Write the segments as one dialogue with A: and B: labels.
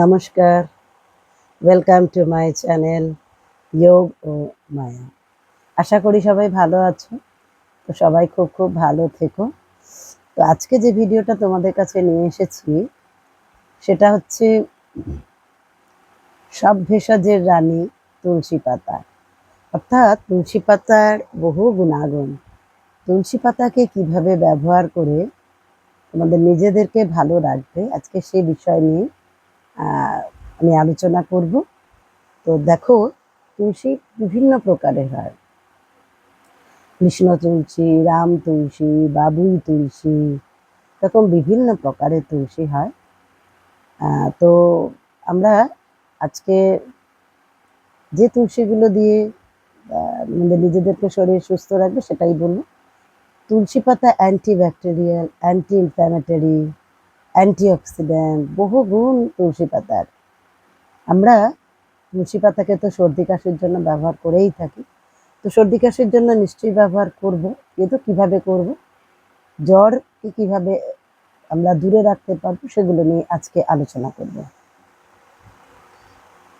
A: নমস্কার। Welcome to my channel যোগ ও মায়া আশা করি সবাই ভালো আছো। তো সবাই খুব খুব ভালো থেকো। তো আজকে যে ভিডিওটা তোমাদের কাছে নিয়ে এসেছি, সেটা হচ্ছে সব ভেষজের রানী তুলসী পাতা। অর্থাৎ তুলসী পাতার বহু গুণাগুণ। তুলসী পাতাকে কীভাবে ব্যবহার করে তোমাদের নিজেদেরকে ভালো রাখবে, আজকে সে বিষয় নিয়ে আমি আলোচনা করব। তো দেখো, তুলসী বিভিন্ন প্রকারের হয়। কৃষ্ণ তুলসী, রাম তুলসী, বাবুই তুলসী, এরকম বিভিন্ন প্রকারের তুলসী হয়। তো আমরা আজকে যে তুলসীগুলো দিয়ে আমাদের নিজেদেরকে শরীর সুস্থ রাখবে সেটাই বলব। তুলসী পাতা anti bacterial anti inflammatory antioxidant, বহু গুণ তুলসী পাতার। আমরা তুলসী পাতাকে তো সর্দি কাশির জন্য ব্যবহার করেই থাকি। তো সর্দি কাশির জন্য নিশ্চয়ই ব্যবহার করব। কিন্তু কীভাবে করব? জ্বরকে কীভাবে আমরা দূরে রাখতে পারব সেগুলো নিয়ে আজকে আলোচনা করব।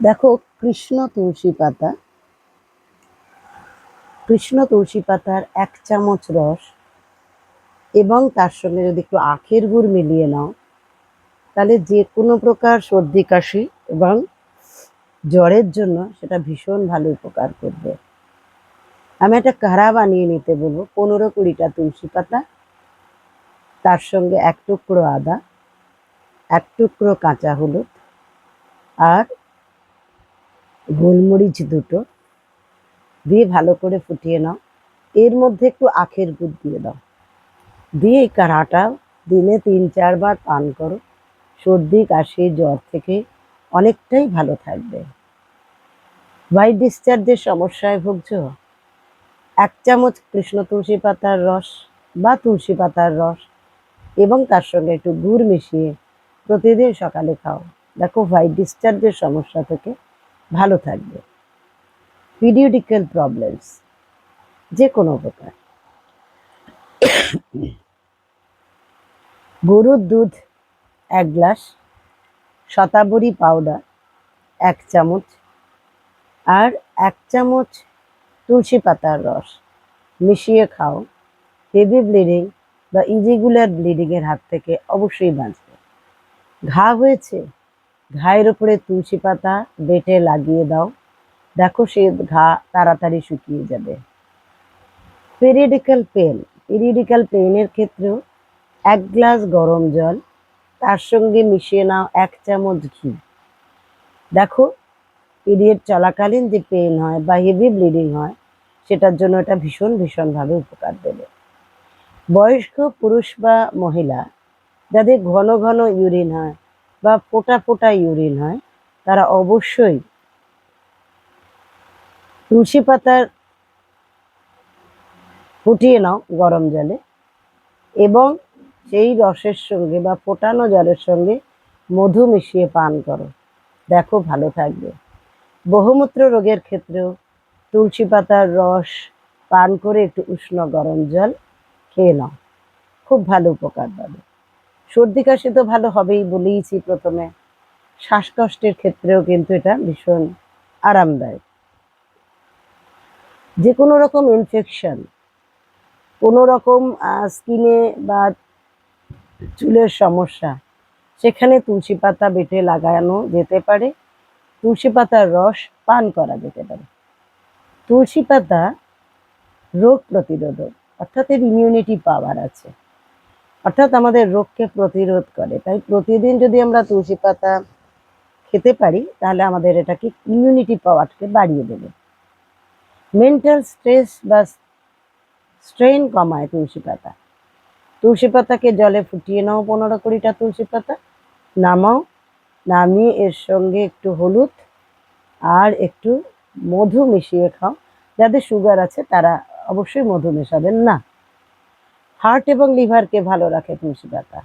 A: দেখো, কৃষ্ণ তুলসী পাতা, কৃষ্ণ তুলসী পাতার এক চামচ রস এবং তার সঙ্গে যদি একটু আখের গুড় মিলিয়ে নাও তাহলে যে কোনো প্রকার সর্দি, কাশি এবং জ্বরের জন্য সেটা ভীষণ ভালো উপকার করবে। আমি একটা কাড়া বানিয়ে নিতে বলব, পনেরো কুড়িটা তুলসী পাতা, তার সঙ্গে এক টুকরো আদা, এক টুকরো কাঁচা হলুদ আর গোলমরিচ দুটো দিয়ে ভালো করে ফুটিয়ে নাও। এর মধ্যে একটু আখের গুড় দিয়ে দাও। দিয়ে এই কাড়াটা দিনে তিন চারবার পান করো। সর্দি, কাশি, জ্বর থেকে অনেকটাই ভালো থাকবে। হোয়াইট ডিসচার্জের সমস্যায় ভুগছ? এক চামচ কৃষ্ণ তুলসী পাতার রস বা তুলসী পাতার রস এবং তার সঙ্গে একটু গুড় মিশিয়ে প্রতিদিন সকালে খাও। দেখো হোয়াইট ডিসচার্জের সমস্যা থেকে ভালো থাকবে। পিরিয়ডিক্যাল প্রবলেমস যে কোনো প্রকার। গরুর দুধ এক গ্লাস শতাবরী পাউডার এক চামচ আর এক চামচ তুলসী পাতার রস। মিশিয়ে খাও। হেভি ব্লিডিং বা ইজিগুলার ব্লিডিংয়ের হাত থেকে অবশ্যই বাঁচবে। ঘা হয়েছে? ঘায়ের ওপরে তুলসী পাতা বেটে লাগিয়ে দাও। দেখো সে ঘা তাড়াতাড়ি শুকিয়ে যাবে। পেরিডিক্যাল পেন পেরিডিক্যাল পেনের ক্ষেত্রেও এক গ্লাস গরম জল তার সঙ্গে মিশিয়ে নাও এক চামচ ঘি। দেখো পিরিয়ড চলাকালীন যে পেন হয় বা হেভি ব্লিডিং হয়, সেটার জন্য এটা ভীষণ ভীষণভাবে উপকার দেবে। বয়স্ক পুরুষ বা মহিলা, যাদের ঘন ঘন ইউরিন হয় বা ফোটা ফোটা ইউরিন হয়, তারা অবশ্যই তুলসী পাতার ফুটিয়ে নাও গরম জলে এবং সেই রসের সঙ্গে বা ফোটানো জলের সঙ্গে মধু মিশিয়ে পান করো। দেখো ভালো থাকবে। বহুমূত্র রোগের ক্ষেত্রেও তুলসী পাতার রস পান করে একটু উষ্ণ গরম জল খেয়ে নাও। খুব ভালো উপকার পাবে। সর্দি কাশি তো ভালো হবেই বলেইছি প্রথমে। শ্বাসকষ্টের ক্ষেত্রেও কিন্তু এটা ভীষণ আরামদায়ক। যে কোনো রকম ইনফেকশন কোনো রকম স্কিনে বা চুলের সমস্যা। সেখানে তুলসী পাতা বেটে লাগানো যেতে পারে। তুলসী পাতার রস পান করা যেতে পারে। তুলসী পাতা রোগ প্রতিরোধক, অর্থাৎ এর ইমিউনিটি পাওয়ার আছে। অর্থাৎ আমাদের রোগকে প্রতিরোধ করে। তাই প্রতিদিন যদি আমরা তুলসী পাতা খেতে পারি, তাহলে আমাদের এটাকে ইমিউনিটি পাওয়ারকে বাড়িয়ে দেবে। মেন্টাল স্ট্রেস বা স্ট্রেন কমায় তুলসী পাতা। তুলসী পাতাকে জলে ফুটিয়ে নাও পনেরো কুড়িটা তুলসী পাতা। নামাও, নামিয়ে এর সঙ্গে একটু হলুদ আর একটু মধু মিশিয়ে খাও। যাদের সুগার আছে তারা অবশ্যই মধু মেশাবেন না। হার্ট এবং লিভারকে ভালো রাখে তুলসী পাতা।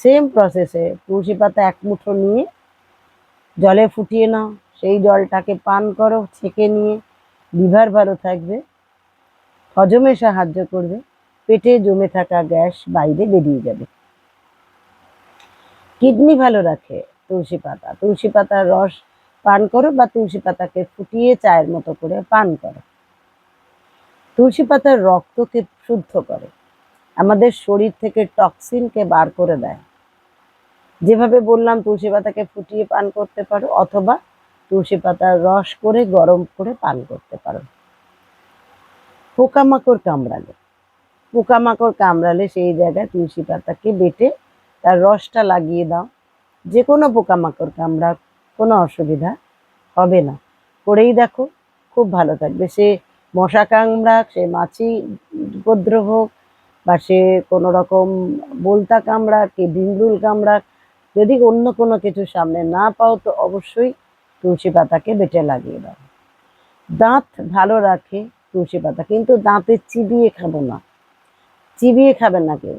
A: সেম প্রসেসে তুলসী পাতা এক মুঠো নিয়ে জলে ফুটিয়ে নাও। সেই জলটাকে পান করো, ছেঁকে নিয়ে। লিভার ভালো থাকবে। হজমে সাহায্য করবে। পেটে জমে থাকা গ্যাস বাইরে বেরিয়ে যাবে। কিডনি ভালো রাখে তুলসী পাতা। তুলসী পাতার রস পান করো বা তুলসী পাতাকে ফুটিয়ে চায়ের মতো করে পান করো। তুলসী পাতার রক্তকে শুদ্ধ করে। আমাদের শরীর থেকে টক্সিনকে বার করে দেয়। যেভাবে বললাম, তুলসী পাতাকে ফুটিয়ে পান করতে পারো অথবা তুলসী পাতার রস করে গরম করে পান করতে পারো। পোকামাকড় কামড়ালে। পোকামাকড় কামড়ালে সেই জায়গায় তুলসী পাতাকে বেটে তার রসটা লাগিয়ে দাও। যে কোনো পোকামাকড় কামড়া কোনো অসুবিধা হবে না। করেই দেখো, খুব ভালো থাকবে। সে মশা কামড়াক, সে মাছি উপদ্রব হোক বা সে কোনো রকম বলতা কামড়াক কি ডিমরুল কামড়াক, যদি অন্য কোনো কিছু সামনে না পাও তো অবশ্যই তুলসী পাতাকে বেটে লাগিয়ে দাও। দাঁত ভালো রাখে তুলসী পাতা, কিন্তু দাঁতে চিবিয়ে খাব না। চিবিয়ে খাবে না কেউ।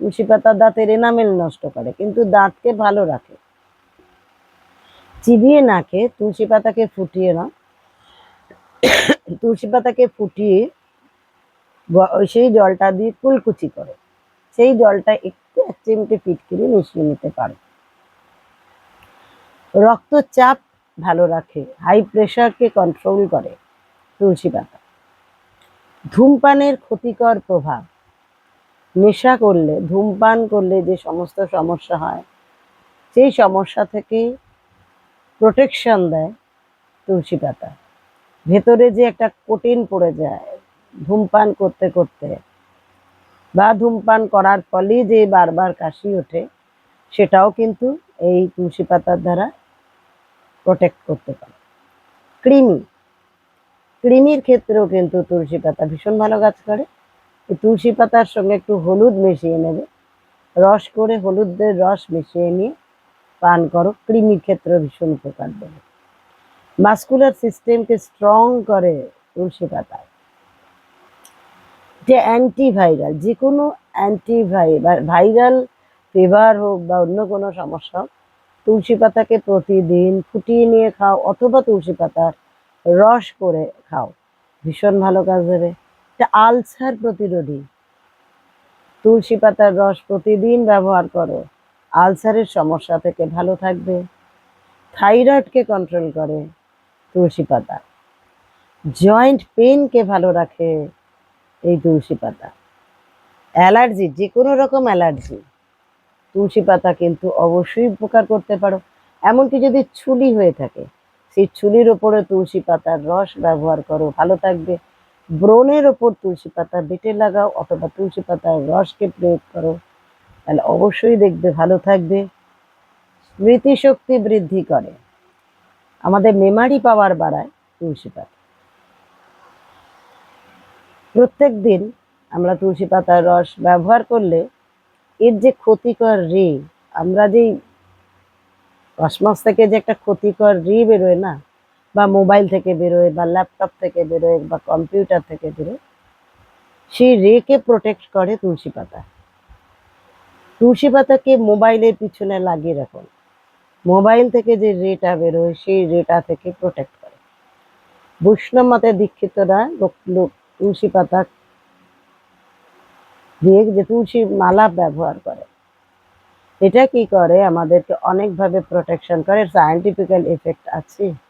A: তুলসী পাতা দাঁতের এনামেল নষ্ট করে, কিন্তু দাঁতকে ভালো রাখে। চিবিয়ে না খেয়ে তুলসী পাতাকে ফুটিয়ে না। তুলসী পাতাকে ফুটিয়ে সেই জলটা দিয়ে কুলকুচি করে। সেই জলটা একটু এক চিমটে ফিটকিরি মিশিয়ে নিতে পারো। রক্তচাপ ভালো রাখে হাই প্রেশারকে কন্ট্রোল করে তুলসী পাতা। ধূমপানের ক্ষতিকর প্রভাব নেশা করলে, ধূমপান করলে যে সমস্ত সমস্যা হয়, সেই সমস্যা থেকে প্রোটেকশন দেয় তুলসী পাতা। ভেতরে যে একটা কোটিন পড়ে যায় ধূমপান করতে করতে, বা ধূমপান করার ফলে যে বারবার কাশি ওঠে, সেটাও কিন্তু এই তুলসী পাতার দ্বারা প্রোটেক্ট করতে পারে। কৃমি, কৃমির ক্ষেত্রেও কিন্তু তুলসী পাতা ভীষণ ভালো কাজ করে। তুলসী পাতার সঙ্গে একটু হলুদ মিশিয়ে নেবে। রস করে হলুদের রস মিশিয়ে নিয়ে পান করো কৃমির ক্ষেত্রে ভীষণ উপকার দেবে। মাস্কুলার সিস্টেমকে স্ট্রং করে তুলসী পাতা যে অ্যান্টিভাইরাল যে কোনো অ্যান্টিভাই ভাইরাল ফিভার হোক বা অন্য কোনো সমস্যা হোক, তুলসী পাতাকে প্রতিদিন ফুটিয়ে নিয়ে খাও অথবা তুলসী পাতার রস করে খাও। ভীষণ ভালো কাজ দেবে। এটা আলসার প্রতিরোধী। তুলসী পাতার রস প্রতিদিন ব্যবহার করো। আলসারের সমস্যা থেকে ভালো থাকবে। থাইরয়েডকে কন্ট্রোল করে তুলসী পাতা। জয়েন্ট পেনকে ভালো রাখে এই তুলসী পাতা। অ্যালার্জি যে কোনো রকম অ্যালার্জি, তুলসী পাতা কিন্তু অবশ্যই উপকার করতে পারো। এমনকি যদি ছুলি হয়ে থাকে, সেই ছুলির ওপরে তুলসী পাতার রস ব্যবহার করো, ভালো থাকবে। ব্রণের ওপর তুলসী পাতা বেটে লাগাও অথবা তুলসী পাতার রসকে প্রয়োগ করো। তাহলে অবশ্যই দেখবে ভালো থাকবে। স্মৃতিশক্তি বৃদ্ধি করে। আমাদের মেমারি পাওয়ার বাড়ায় তুলসী পাতা। প্রত্যেক দিন আমরা তুলসী পাতার রস ব্যবহার করলে এর যে ক্ষতিকর রে আমরা যেই কসমস থেকে যে একটা ক্ষতিকর রে বেরোয় না বা মোবাইল থেকে বেরোয় বা ল্যাপটপ থেকে বেরোয় বা কম্পিউটার থেকে বেরোয় সেই রেকে প্রোটেক্ট করে তুলসী পাতা। তুলসী পাতাকে মোবাইলের পিছনে লাগিয়ে রাখুন। মোবাইল থেকে যে রেটা বেরোয়, সেই রেটা থেকে প্রোটেক্ট করে। বৈষ্ণব মতে দীক্ষিতরা লোক- লোক, তুলসী পাতা দিয়ে যে তুলসী মালা ব্যবহার করে। এটা কি করে? আমাদেরকে অনেকভাবে প্রোটেকশন করে। সায়েন্টিফিক্যাল এফেক্ট আছে।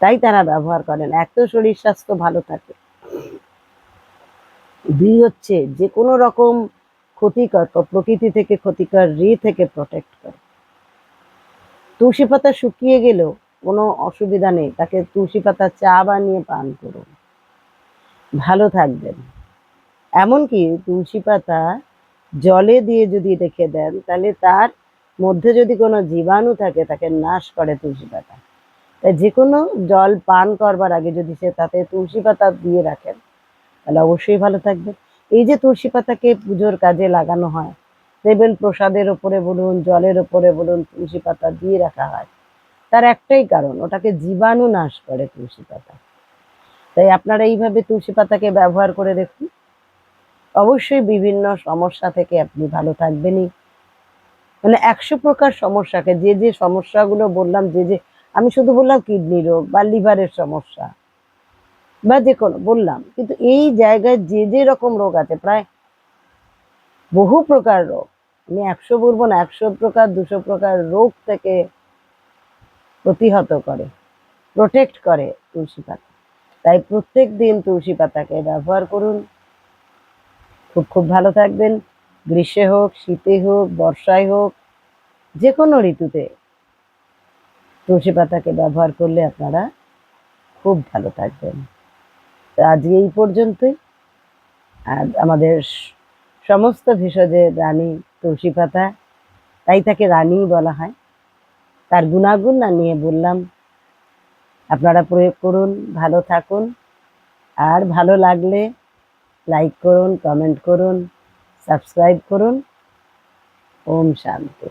A: তাই তারা ব্যবহার করেন। এক তো শরীর স্বাস্থ্য ভালো থাকে। দুই হচ্ছে যে কোনো রকম ক্ষতিকর প্রকৃতি থেকে ক্ষতিকর রি থেকে প্রোটেক্ট করে। তুলসী পাতা শুকিয়ে গেলেও কোনো অসুবিধা নেই। তাকে তুলসী পাতা চা বানিয়ে পান করুন। ভালো থাকবেন। এমনকি তুলসী পাতা জলে দিয়ে যদি রেখে দেন, তাহলে তার মধ্যে যদি কোনো জীবাণু থাকে, তাকে নাশ করে তুলসী পাতা। তাই যে কোনো জল পান করবার আগে যদি সে তাতে তুলসী পাতা দিয়ে রাখেন, তাহলে অবশ্যই ভালো থাকবে। এই যে তুলসী পাতাকে পুজোর কাজে লাগানো হয় দেখবেন প্রসাদের ওপরে বলুন, জলের ওপরে বলুন তুলসী পাতা দিয়ে রাখা হয়। তার একটাই কারণ, ওটাকে জীবাণু নাশ করে তুলসী পাতা। তাই আপনারা এইভাবে তুলসী পাতাকে ব্যবহার করে দেখুন। অবশ্যই বিভিন্ন সমস্যা থেকে আপনি ভালো থাকবেনই। মানে একশো প্রকার সমস্যাকে, যে যে সমস্যাগুলো বললাম, যে যে আমি শুধু বললাম কিডনি রোগ বা লিভারের সমস্যা বা যে কোনো, বললাম। কিন্তু এই জায়গায় যে যে রকম রোগ আছে, প্রায় বহু প্রকার রোগ। আমি একশো বলব না, একশো প্রকার, দুশো প্রকার রোগ থেকে প্রতিহত করে প্রোটেক্ট করে তুলসী পাতা। তাই প্রত্যেক দিন তুলসী পাতাকে ব্যবহার করুন। খুব খুব ভালো থাকবেন। গ্রীষ্মে হোক, শীতে হোক, বর্ষায় হোক, যে কোনো ঋতুতে তুলসী পাতাকে ব্যবহার করলে আপনারা খুব ভালো থাকবেন। তো আজকে এই পর্যন্তই। আর আমাদের সমস্ত ভেষজের রানী তুলসী পাতা, তাই তাকে রানী বলা হয়। তার গুণাগুণ না নিয়ে বললাম। আপনারা প্রয়োগ করুন, ভালো থাকুন। আর ভালো লাগলে লাইক করুন, কমেন্ট করুন, সাবস্ক্রাইব করুন। ওম শান্তি।